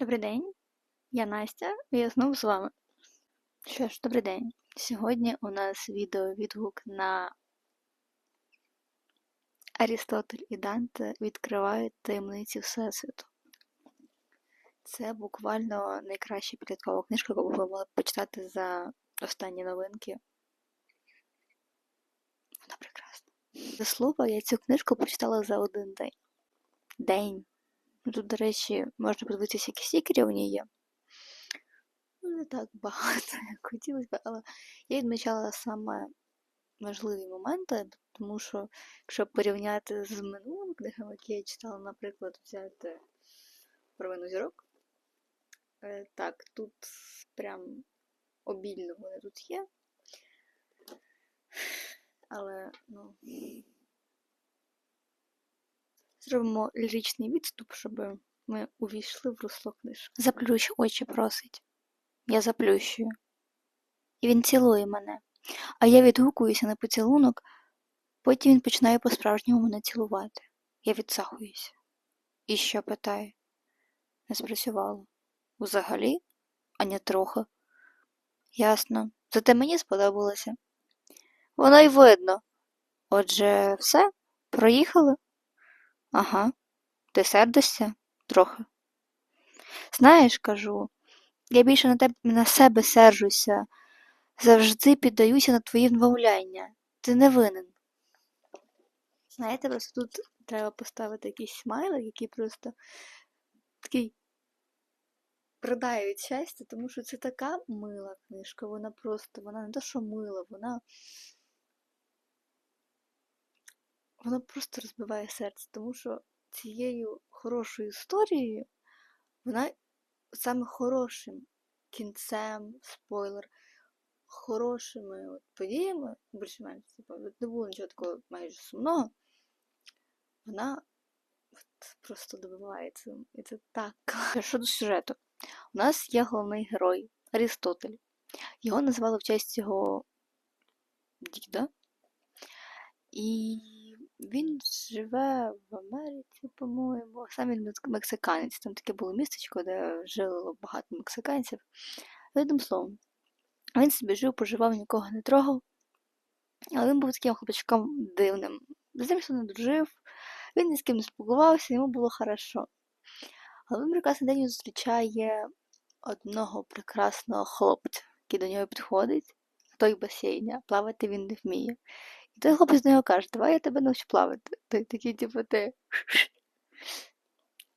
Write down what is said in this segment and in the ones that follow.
Добрий день, я Настя, і я знову з вами. Що ж, добрий день. Сьогодні у нас відео відгук на Арістотель і Данте відкривають таємниці Всесвіту. Це буквально найкраща підліткова книжка, яку ви могли почитати за останні новинки. Вона прекрасна. За слово, я цю книжку почитала за один день. День. Ну, Тут, до речі, можна подивитися, які стікери у ній є. Ну, не так багато, як хотілося б, але я відмічала саме важливі моменти, тому що, якщо порівняти з минулими книгами, які я читала, наприклад, взяти Провину зірок. е, Так, тут прям обільно вони тут є. Але, ну. Зробимо ліричний відступ, щоб ми увійшли в русло книжки. Заплющ очі просить. Я заплющую. І він цілує мене. А я відгукуюся на поцілунок, потім він починає по-справжньому мене цілувати. Я відсахуюся. І що питає? Не спрацювало. Взагалі? Аня трохи. Ясно. Зате мені сподобалося. Воно й видно. Отже, все, проїхали? Ага. Ти сердишся? Трохи. Знаєш, кажу, я більше на тебе на себе сержуся. Завжди піддаюся на твої вмовляння. Ти не винен. Знаєте, просто тут треба поставити якийсь смайлик, який просто такий продає від щастя, тому що це така мила книжка. Вона просто, вона не то, що мила, вона. Вона просто розбиває серце, тому що цією хорошою історією, вона саме хорошим кінцем, спойлер, хорошими от подіями, більш-менш, типу, не було нічого такого майже сумного, вона от просто добивається. І це так. Щодо сюжету. У нас є головний герой Арістотель. Його назвали в честь його діда. І він живе в Америці, по-моєму. Сам він мексиканець. Там таке було містечко, де жило багато мексиканців. Одним словом, він собі жив, поживав, нікого не трогав. Але він був таким хлопчиком дивним. З ним ніхто не дружив, він ні з ким не спілкувався, йому було хорошо. Але він прекрасний день зустрічає одного прекрасного хлопця, який до нього підходить, в той басейні, плавати він не вміє. І той хлопець до нього каже, давай я тебе навчу плавати. Той такий, типу, ти.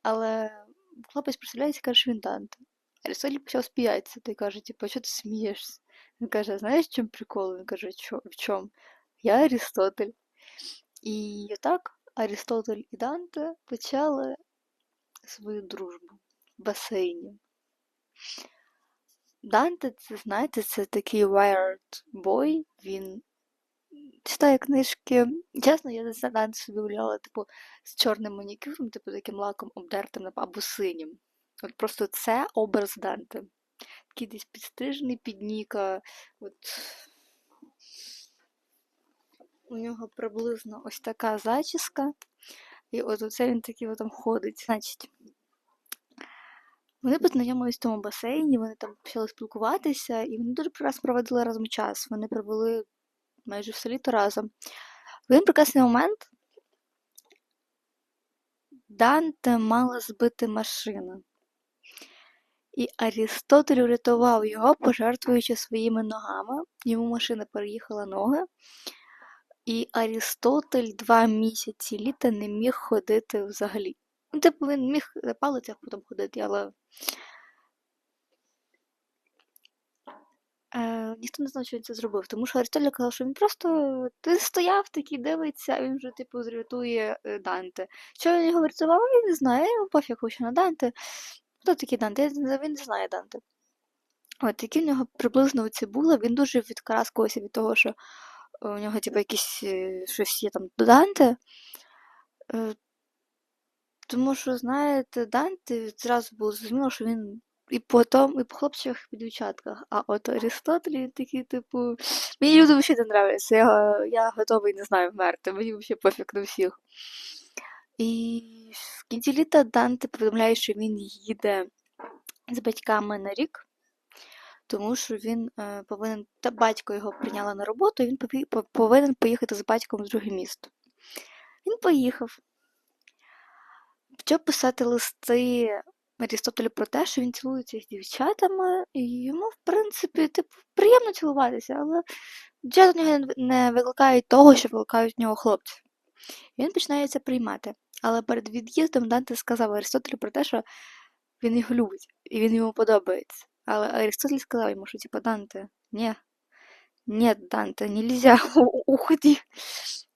Але хлопець представляється, каже, що він Данте. Арістотель почав сміятися, той каже, типу, що ти смієшся? Він каже, знаєш, в чому прикол? Він каже, в чому? Я Арістотель. І так Арістотель і Данте почали свою дружбу в басейні. Данте, це, знаєте, це такий wired boy, він читає книжки. Чесно, я за собі уявляла, типу, з чорним манікюром, типу таким лаком обдертим або синім. От просто це образ Данте. Такий десь підстрижений під Ніка. От... У нього приблизно ось така зачіска. І от оце він такий там ходить. Значить, вони познайомились в тому басейні, вони там почали спілкуватися, і вони дуже прекрасно проводили разом час. Вони провели майже все літо разом. В один прекрасний момент Данте мала збити машина. І Арістотель врятував його, пожертвуючи своїми ногами. Йому машина переїхала ноги. І Арістотель два місяці літа не міг ходити взагалі. Ну, типу, він міг на палицях потім ходити, але. Е, ніхто не знав, що він це зробив, тому що Арістотель казав, що він просто ти стояв такий, дивиться, а він вже, типу, зрятує е, Данте. Що він його врятував, він не знає, йому пофіг що на Данте. Хто такий Данте? Він не знає Данте. От, які в нього приблизно оці були, він дуже відкараскувався від того, що у нього, типу, якісь е, щось є там до Данте. Тому що, знаєте, Данте зразу було зрозуміло, що він і по тому, і по хлопчиках, і по дівчатках. А от Арістотель він такий, типу, мені люди взагалі не нравляться, я, я готовий, не знаю, вмерти, мені взагалі пофіг на всіх. І в кінці літа Данте повідомляє, що він їде з батьками на рік, тому що він е, повинен, та батько його прийняла на роботу, і він повинен поїхати з батьком в друге місто. Він поїхав. Почав писати листи Арістотелю про те, що він цілується з дівчатами, і йому, в принципі, типу, приємно цілуватися, але дівчата в нього не- викликають того, що викликають в нього хлопці. Він починає це приймати. Але перед від'їздом Данте сказав Арістотелю про те, що він його любить, і він йому подобається. Але Арістотель сказав йому, що типу, Данте, ні, ні, Данте, нельзя, уходи.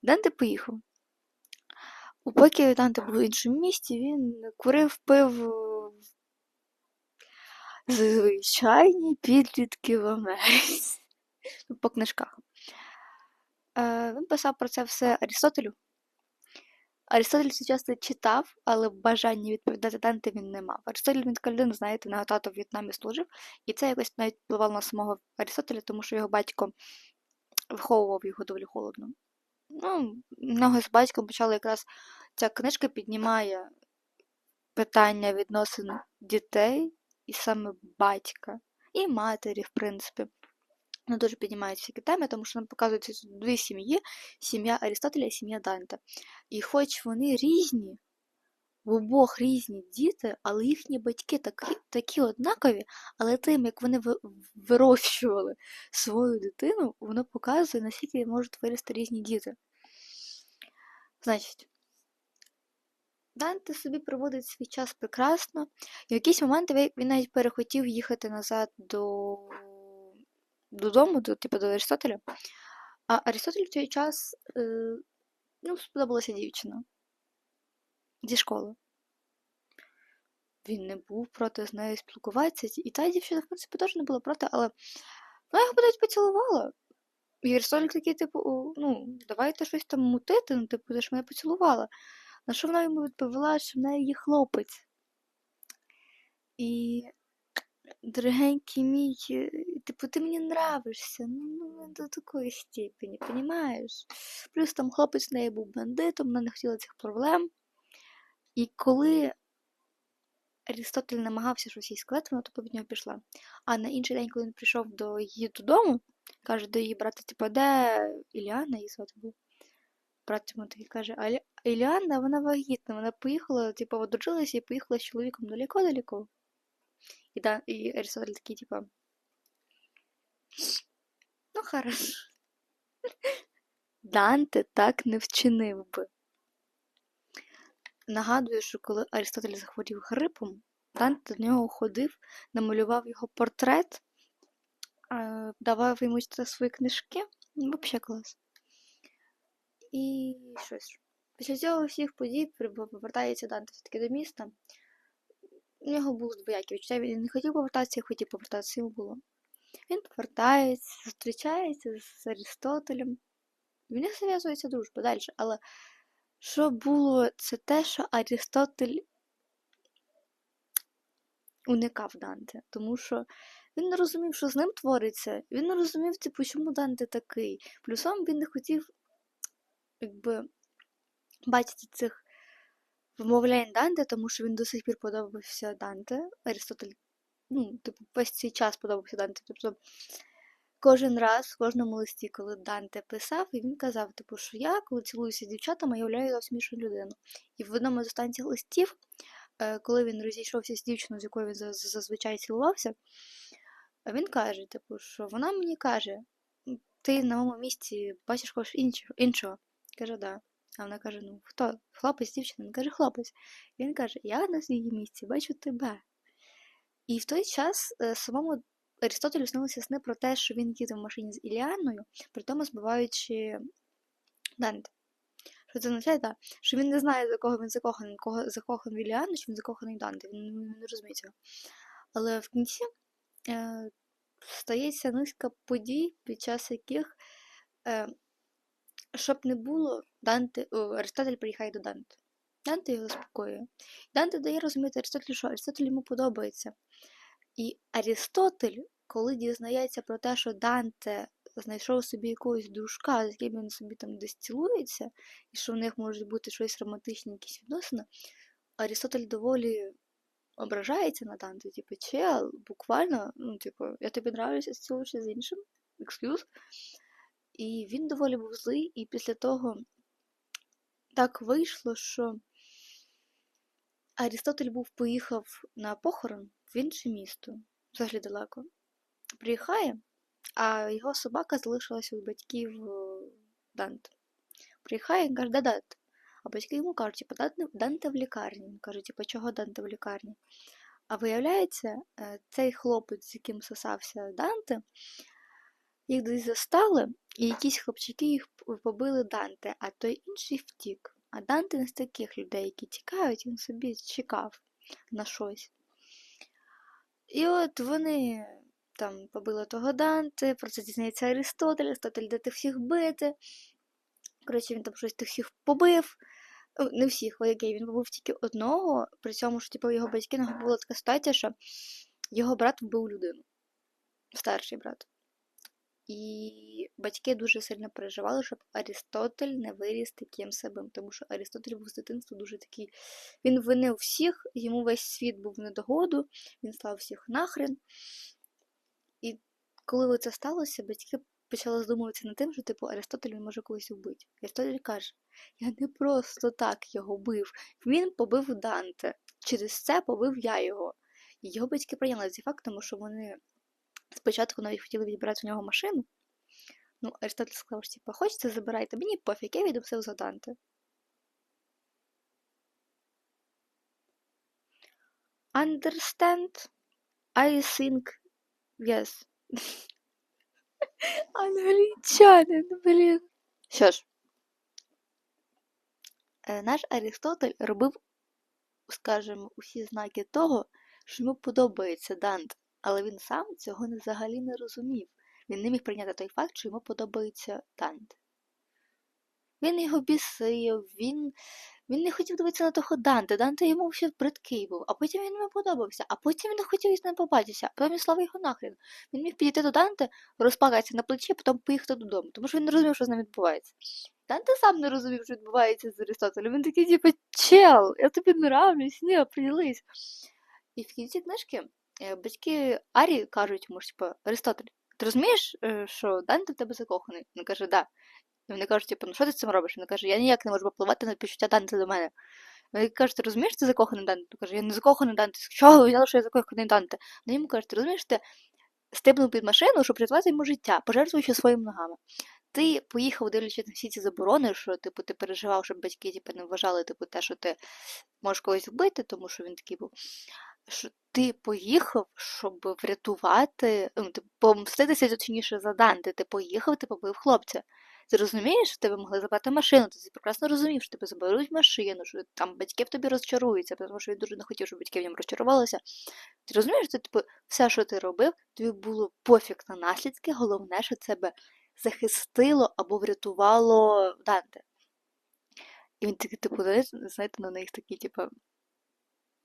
Данте поїхав. Поки Данте був в іншому місті, він курив, пив звичайні підлітки в Америці. По книжках. Е, Він писав про це все Арістотелю. Арістотель це часто читав, але бажання відповідати Данте він не мав. Арістотель він така людина, знаєте, на тато в В'єтнамі служив, і це якось навіть впливало на самого Арістотеля, тому що його батько виховував його доволі холодно. Ну, нього з батьком почали якраз ця книжка піднімає питання відносин дітей і саме батька, і матері, в принципі. Вона дуже піднімає всякі теми, тому що нам показуються дві сім'ї: сім'я Арістотеля і сім'я Данте. І хоч вони різні, в обох різні діти, але їхні батьки такі, такі однакові, але тим, як вони вирощували свою дитину, воно показує, наскільки можуть вирости різні діти. Значить, Данте собі проводить свій час прекрасно, і в якийсь момент він навіть перехотів їхати назад до... додому, до, типу, до Аристотеля. А Аристотель в цей час е, ну, сподобалася дівчина зі школи. Він не був проти з нею спілкуватися, і та дівчина, в принципі, теж не була проти, але вона його навіть поцілувала. І Аристотель такий, типу, ну, давайте щось там мутити, ну, типу, ти ж мене поцілувала. На що вона йому відповіла, що в неї є хлопець. І, дорогенький мій, е, типу, ти мені нравишся, ну, ну, до такої степені, понімаєш? Плюс там хлопець в неї був бандитом, вона не хотіла цих проблем. І коли Арістотель намагався щось їй сказати, вона тупо від нього пішла. А на інший день, коли він прийшов до її додому, каже до її брата, типу, де Іліана її звати був. Брат Тимотей каже, а Ілі- Іліана, вона вагітна, вона поїхала, типу, одружилася і поїхала з чоловіком далеко-далеко. І, да, і Арістотель такий, типу, ну, хорошо. Данте так не вчинив би. Нагадую, що коли Арістотель захворів грипом, Данте до нього ходив, намалював його портрет, е, давав йому свої книжки. Взагалі клас. І щось. Після цього всіх подій повертається Данте все-таки до міста. У нього було двоякі відчуття. Він не хотів повертатися, хотів повертатися, йому було. Він повертається, зустрічається з Арістотелем. В них зав'язується дружба далі. Але що було, це те, що Арістотель уникав Данте, тому що він не розумів, що з ним твориться. Він не розумів, типу, чому Данте такий. Плюсом він не хотів, якби, бачити цих вмовлянь Данте, тому що він до сих пір подобався Данте. Арістотель, ну, типу, весь цей час подобався Данте. Тобто кожен раз, в кожному листі, коли Данте писав, і він казав, типу, що я, коли цілуюся з дівчатами, являю зовсім іншу людину. І в одному з останніх листів, е, коли він розійшовся з дівчиною, з якою він за- за- зазвичай цілувався, він каже, типу, що вона мені каже, ти на моєму місці бачиш когось іншого. Каже, да. А вона каже: ну хто? Хлопець, дівчина? Він каже, хлопець. Він каже, я на своїй місці бачу тебе. І в той час е, самому Арістотелю снилися сни про те, що він їде в машині з Іліаною, при тому збиваючи Данте. Що це означає, так, що він не знає, за кого він закоханий, кого закоханий в Іліану, чи він закоханий Данте. Він не розуміє цього. Але в кінці е, стається низка подій, під час яких, е, щоб не було, Данте, о, Аристотель приїхає до Данте. Данте його заспокоює. Данте дає розуміти Аристотелю, що Аристотель йому подобається. І Арістотель, коли дізнається про те, що Данте знайшов собі якогось дружка, з яким він собі там десь цілується, і що в них можуть бути щось романтичні якісь відносини, Арістотель доволі ображається на Данте, типу, чел, буквально, ну, типу, я тобі нравлюся чи з іншим, екскюз. І він доволі був злий, і після того так вийшло, що Арістотель був поїхав на похорон в інше місто, взагалі далеко. Приїхає, а його собака залишилася у батьків е, Данте. Приїхає і каже, де Данте? А батьки йому кажуть, типу, Данте, Данте в лікарні. Він каже, типу, чого Данте в лікарні? А виявляється, е, цей хлопець, з яким сосався Данте, їх десь застали, і якісь хлопчики їх побили Данте, а той інший втік. А Данте не з таких людей, які тікають, він собі чекав на щось. І от вони там побили того Данте, про це дізнається Аристотель, Аристотель де ти всіх бити. Коротше, він там щось тих всіх побив. Не всіх, окей, він побив тільки одного, при цьому, що типу, його батьки була така ситуація, що його брат вбив людину. Старший брат. І батьки дуже сильно переживали, щоб Арістотель не виріс таким самим, тому що Арістотель був з дитинства дуже такий. Він винив всіх, йому весь світ був в недогоду, він став всіх нахрен. І коли це сталося, батьки почали здумуватися над тим, що типу Аристотель він може когось вбити. Аристотель каже: Я не просто так його бив. Він побив Данте. Через це побив я його. І його батьки прийняли цей факт, тому що вони спочатку навіть хотіли відбирати у нього машину. Ну, Аристотель сказав, що типу, хочете, забирайте, мені пофіг, я віду все Данте. Understand? I think yes. Англічанин, блін. Що ж, е, наш Аристотель робив, скажімо, усі знаки того, що йому подобається Данте, але він сам цього взагалі не розумів. Він не міг прийняти той факт, що йому подобається Данте. Він його бісив, він, він не хотів дивитися на того Данте. Данте йому ще бридкий був, а потім він йому подобався, а потім він хотів із ним побачитися, а потім він слав його нахрен. Він міг підійти до Данте, розплакатися на плечі, а потім поїхати додому, тому що він не розумів, що з ним відбувається. Данте сам не розумів, що відбувається з Аристотелем. Він такий, типу, чел, я тобі нравлюсь, ні, приділись. І в кінці книжки батьки Арі кажуть йому, типу, Аристотель, ти розумієш, що Данте в тебе закоханий? Він каже, да. І вони кажуть, типу, ну що ти з цим робиш? Він каже, я ніяк не можу попливати на почуття Данте до мене. Вони кажуть, ти розумієш, ти закоханий Данте? Він каже, я не закоханий Данте. Чого ви взяли, що я закоханий Данте? Вони йому кажуть, ти розумієш, ти стипнув під машину, щоб рятувати йому життя, пожертвуючи своїми ногами. Ти поїхав, дивлячись на всі ці заборони, що типу ти переживав, щоб батьки типу, не вважали типу, те, що ти можеш когось вбити, тому що він такий був. Що ти поїхав, щоб врятувати, ну, типу, помститися точніше за Данте. Ти поїхав, ти побив хлопця. Ти розумієш, що тебе могли забрати машину, ти прекрасно розумів, що тебе заберуть машину, що там батьки в тобі розчаруються, тому що він дуже не хотів, щоб батьки в ньому розчарувалися. Ти розумієш, що типу, все, що ти робив, тобі було пофіг на наслідки, головне, що тебе захистило або врятувало Данте. І він такий, типу, знаєте, на них такий, типу.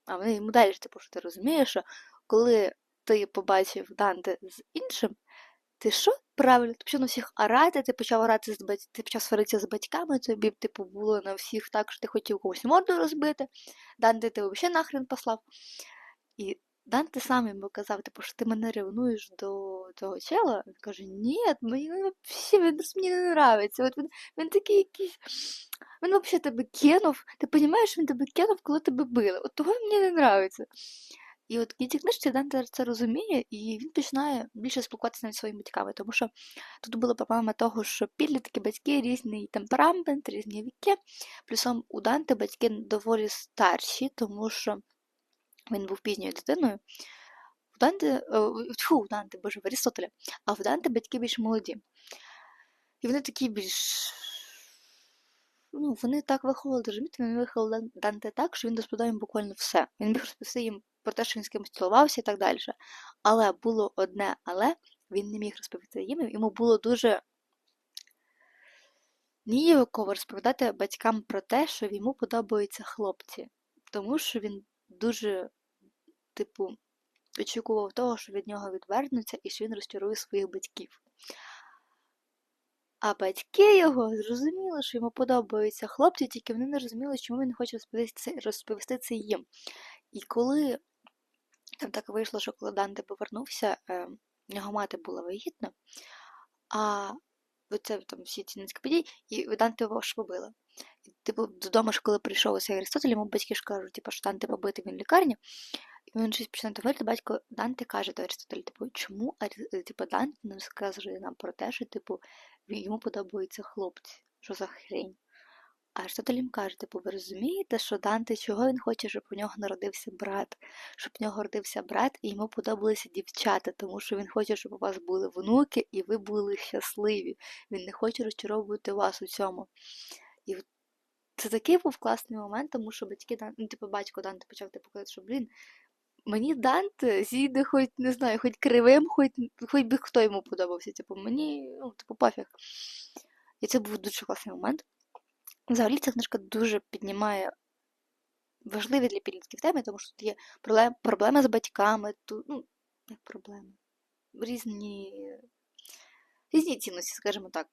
А вони йому далі, типу, що ти розумієш, що коли ти побачив Данте з іншим, ти що правильно? Ти почав на всіх орати, ти почав орати з бать... ти почав сваритися з батьками, тобі типу, було на всіх так, що ти хотів когось морду розбити. Данте ти взагалі нахрен послав. І Данте сам йому казав, типу, що ти мене ревнуєш до того чела. Він каже, ні, мені взагалі він мені не нравиться. От він, він такий якийсь. Він взагалі тебе кинув. Ти розумієш, він тебе кинув, коли тебе били. От того мені не нравиться. І от в кінці книжці Данте це розуміє, і він починає більше спілкуватися навіть своїми батьками, тому що тут була проблема того, що підлітки, батьки різний темперамент, різні віки. Плюсом у Данте батьки доволі старші, тому що він був пізньою дитиною. В Данте, тьфу, в Данте, боже, в Арістотеля, а в Данте батьки більш молоді. І вони такі більш. Ну, вони так виховували, розумієте, вони виховували Данте так, що він розповідав їм буквально все. Він міг розповісти їм про те, що він з кимось цілувався і так далі. Але було одне, але він не міг розповісти їм, йому було дуже ніяково розповідати батькам про те, що йому подобаються хлопці, тому що він дуже, типу, очікував того, що від нього відвернуться і що він розчарує своїх батьків. А батьки його зрозуміли, що йому подобаються хлопці, тільки вони не розуміли, чому він хоче розповісти, розповісти це їм. І коли Там так вийшло, що коли Данте повернувся, е, в нього мати була вагітна, а це там всі ці події, і Данте його ж побила. І, типу, додому ж, коли прийшов ось Аристотель, йому батьки ж кажуть, типу, що Данте побитий він в лікарні. І він щось починає говорити, батько Данте каже до Аристотеля, типу, чому Арі- типу, Данте не розказує нам про те, що типу, йому подобаються хлопці. Що за хрень? А Аристотель їм каже, типу, ви розумієте, що Данте, чого він хоче, щоб у нього народився брат, щоб у нього родився брат, і йому подобалися дівчата, тому що він хоче, щоб у вас були внуки, і ви були щасливі. Він не хоче розчаровувати вас у цьому. І це такий був класний момент, тому що батьки ну, типу, батько Данте почав типу казати, що блін, мені Данте зійде хоч, не знаю, хоч кривим, хоч, хоч би хто йому подобався. Типу, мені, ну, типу, пофіг. І це був дуже класний момент. Взагалі ця книжка дуже піднімає важливі для підлітків теми, тому що тут є проблеми з батьками, тут, ну, як проблеми, різні, різні цінності, скажімо так.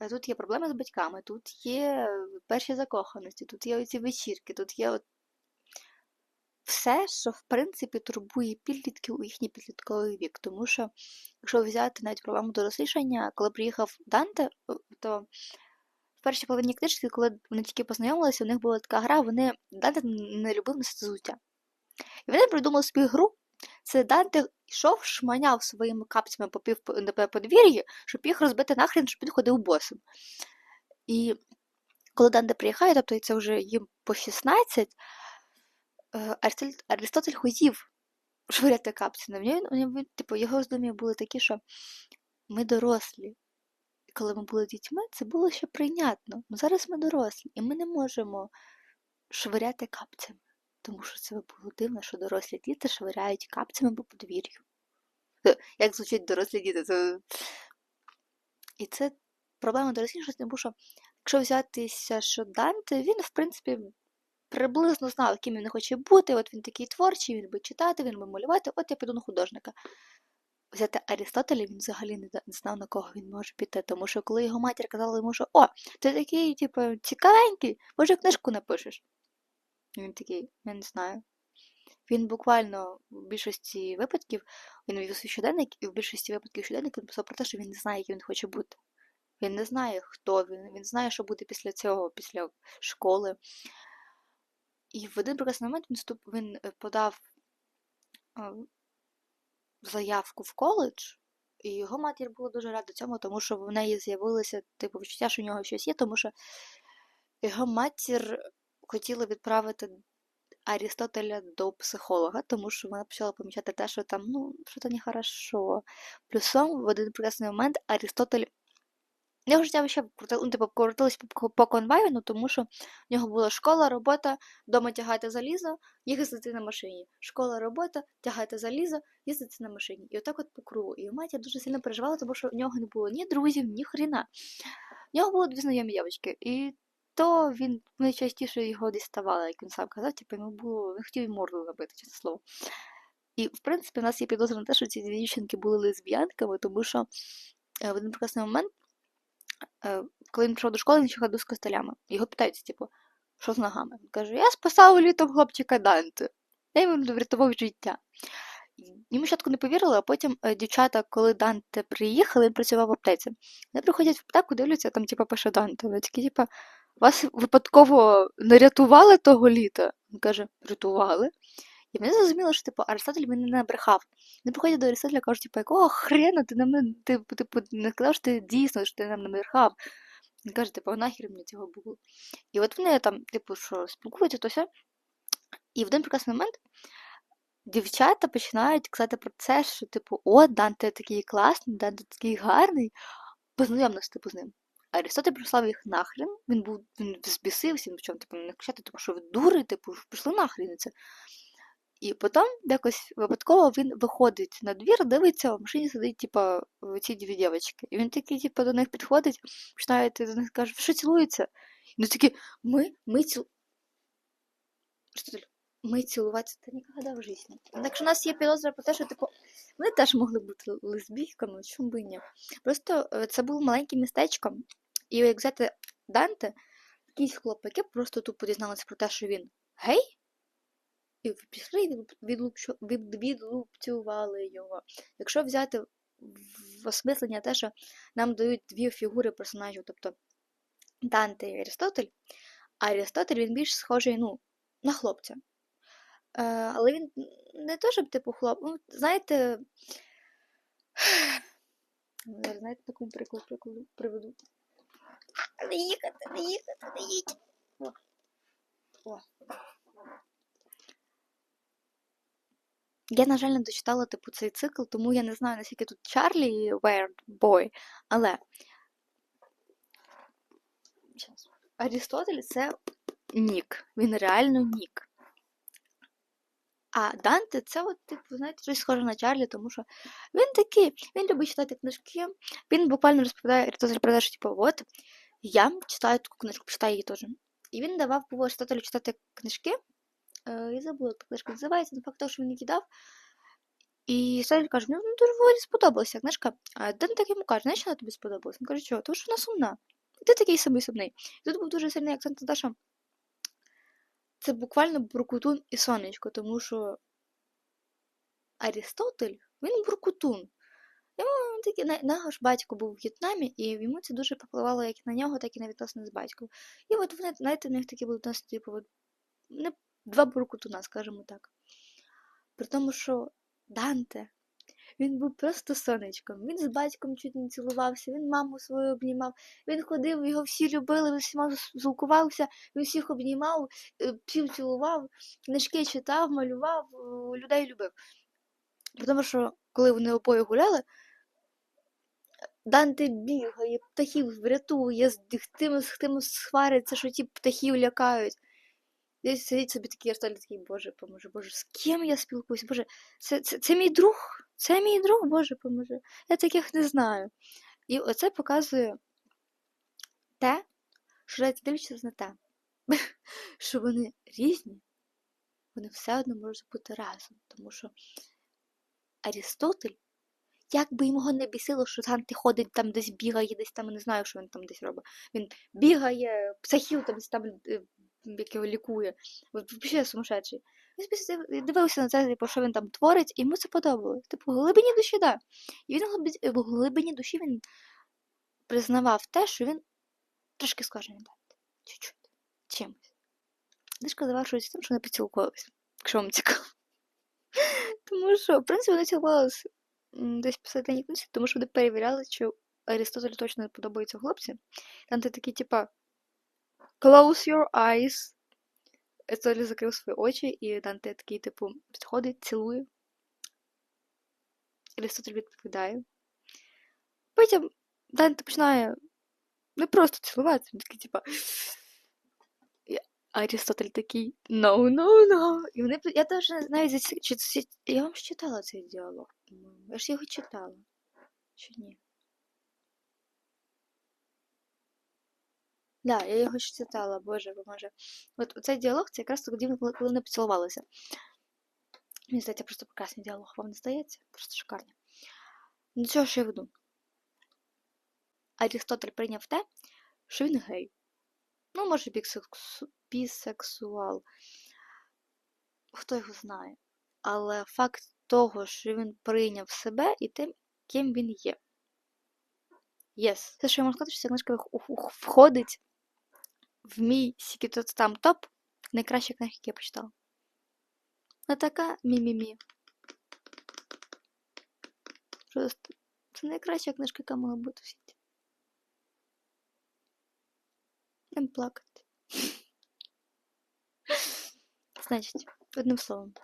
Е, Тут є проблеми з батьками, тут є перші закоханості, тут є оці вечірки, тут є от все, що в принципі турбує підлітків у їхній підлітковий вік. Тому що, якщо взяти навіть проблему дорослішання, коли приїхав Данте, е, то першій половині книжки, коли вони тільки познайомилися, у них була така гра, вони Данте не любив носити взуття. І вони придумали собі гру. Це Данте йшов, шманяв своїми капцями по пів подвір'ї, щоб їх розбити нахрен, щоб він ходив босим. І коли Данте приїхає, тобто це вже їм по 16, е, Аристотель, хотів швиряти капці на нього. Типу, його роздум'я були такі, що ми дорослі. Коли ми були дітьми, це було ще прийнятно. Ну зараз ми дорослі, і ми не можемо швиряти капцями. Тому що це було дивно, що дорослі діти швиряють капцями по подвір'ю. Е, Як звучать дорослі діти? Це... І це проблема дорослішості, тому що якщо взятися, що Данте, він, в принципі, приблизно знав, ким він хоче бути. От він такий творчий, він би читати, він би малювати, от я піду на художника. Взяти Арістотеля, він взагалі не знав, на кого він може піти. Тому що коли його матір казала йому, що о, ти такий, типу, цікавенький, може книжку напишеш. Він такий, я не знаю. Він буквально в більшості випадків він вів свій щоденник, і в більшості випадків щоденник він писав про те, що він не знає, яким він хоче бути. Він не знає, хто він, він знає, що буде після цього, після школи. І в один прекрасний момент він е, подав е, заявку в коледж, і його матір була дуже рада цьому, тому що в неї з'явилося типу відчуття, що у нього щось є, тому що його матір хотіла відправити Арістотеля до психолога, тому що вона почала помічати те, що там, ну, що то нехорошо. Плюсом в один прекрасний момент Арістотель. Його життя ще типу, крутилось по, конвейну, тому що в нього була школа, робота, вдома тягати залізо, їздити на машині. Школа, робота, тягати залізо, їздити на машині. І отак от по кругу. І матір дуже сильно переживала, тому що в нього не було ні друзів, ні хріна. В нього було дві знайомі дівчатки. І то він найчастіше його діставали, як він сам казав, типу йому було, він хотів їм морду набити, чесне слово. І, в принципі, у нас є підозра на те, що ці дівчинки були лесбіянками, тому що е, в один прекрасний момент, коли він прийшов до школи, він ще ходив з костелями. Його питають, типу, що з ногами? Він каже, я спасав літом хлопчика Данте. Я йому врятував життя. Йому спочатку не повірили, а потім е, дівчата, коли Данте приїхали, він працював в аптеці. Вони приходять в аптеку, дивляться, там, типу, пише Данте. Вони такі, типу, вас випадково не рятували того літа? Він каже, рятували. І вони зрозуміли, що типу, Аристотель він не набрехав. Вони приходять до Аристотеля і кажуть, типу, якого хрена ти нам не ти, типу, не сказав, що ти дійсно, що ти нам не набрехав. Він каже, типу, нахер мені цього було. І от вони там, типу, що спілкуються, то все. І в один прекрасний момент дівчата починають казати про це, що, типу, о, Данте такий класний, Данте такий гарний, познайомилися, типу, з ним. Арістотель прислав їх нахрен, він був він збісився, він почав типу, не кричати, типу, що ви дури, типу, пішли нахрен це. І потім якось випадково він виходить на двір, дивиться, в машині сидить, типу, ці дві дівчатки. І він такий, типу, до них підходить, починає до них каже, що цілується? І вони такі, ми, ми ціл... Ми цілуватися та ніколи в житті. Так що у нас є підозра про те, що типу, вони теж могли бути лесбійками, чому би ні. Просто е, це було маленьке містечко, і як взяти Данте, якісь хлопаки просто тупо дізналися про те, що він гей, і пішли і відлупцювали його. Якщо взяти в осмислення те, що нам дають дві фігури персонажів, тобто Данте і Арістотель, а Арістотель він більш схожий ну, на хлопця. Е, але він не то, щоб типу хлоп. Ну, знаєте, знаєте, таку приклад приведу. Не їхати, не їхати, не їдь. О. О. Я, на жаль, не дочитала типу цей цикл, тому я не знаю, наскільки тут Чарлі і Weird Boy, але Арістотель це нік. Він реально нік. А Данте це, от, типу, знаєте, щось схоже на Чарлі, тому що він такий, він любить читати книжки, він буквально розповідає, Арістотель про те, що, типу, от, я читаю таку книжку, читаю її теж. І він давав по Арістотелю читати книжки, я забула, як книжка називається, але факт того, що він її кидав. І Арістотель каже, мені дуже доволі сподобалася книжка. А Данте йому каже, знаєш, що вона тобі сподобалась? Він каже, чого? Тому що вона сумна. І ти такий самий сумний. І тут був дуже сильний акцент на це буквально буркутун і сонечко, тому що Арістотель, він буркутун. Йому такий, на- нього ж батько був в В'єтнамі, і йому це дуже попливало як на нього, так і на відносини з батьком. І от вони, знаєте, в них такі були відносини, типу, не, два буркутуна, скажімо так. При тому, що Данте, він був просто сонечком. Він з батьком чуть не цілувався, він маму свою обнімав, він ходив, його всі любили, він всіма спілкувався, він всіх обнімав, е, всіх цілував, книжки читав, малював, е, людей любив. Тому що, коли вони обоє гуляли, Данте бігає, птахів врятує, з тими з тими свариться, що ті птахів лякають. Десь сидить собі такий Арстоль, такий, Боже, поможе, Боже, з ким я спілкуюся? Боже, це, це, це мій друг, це мій друг, Боже, поможе. Я таких не знаю. І оце показує те, що навіть дивлячись на те, що вони різні, вони все одно можуть бути разом. Тому що Арістотель, як би його не бісило, що Данте ходить там десь бігає, десь там не знаю, що він там десь робить. Він бігає, птахів там десь там як його лікує. Взагалі сумасшедший. Він собі дивився на це, типу, що він там творить, і йому це подобалось. Типу, в глибині душі, да. І він в глибині душі він признавав те, що він трошки схожий на. Чуть-чуть. Чимось. Книжка завершується тим, що вони поцілкувалися, якщо вам цікаво. Тому що, в принципі, вони цілувалися десь посередині книжці, тому що вони перевіряли, чи Арістотелю точно не подобаються хлопці. Там ти такий, типа, close your eyes. Арістотель закрив свої очі, і Данте такий, типу, підходить, цілує. Арістотель відповідає. Потім Данте починає не просто цілуватися, він такий, типа. і Арістотель такий no, no, no. І вони, я теж не знаю, я вам читала цей діалог. Я ж його читала. Чи ні? Да, я його ж читала, боже, поможе. От цей діалог це якраз тоді, коли, вони поцілувалися. Мені здається, просто прекрасний діалог. Вам не здається? Просто шикарний. Ну, цього що я веду? Арістотель прийняв те, що він гей. Ну, може, бісексу... бісексуал. Хто його знає. Але факт того, що він прийняв себе і тим, ким він є. Єс. Це, що я можу сказати, що ця книжка входить в мій сікіто там топ найкращих книг, які я почитала. Не така мі-мі-мі. Просто це найкраща книжка, яка могла бути в світі. Не плакати. Значить, одним словом.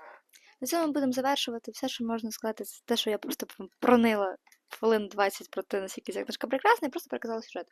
На цьому будемо завершувати. Все, що можна сказати, це те, що я просто пронила хвилин 20 про те, наскільки ця книжка прекрасна, і просто переказала сюжет.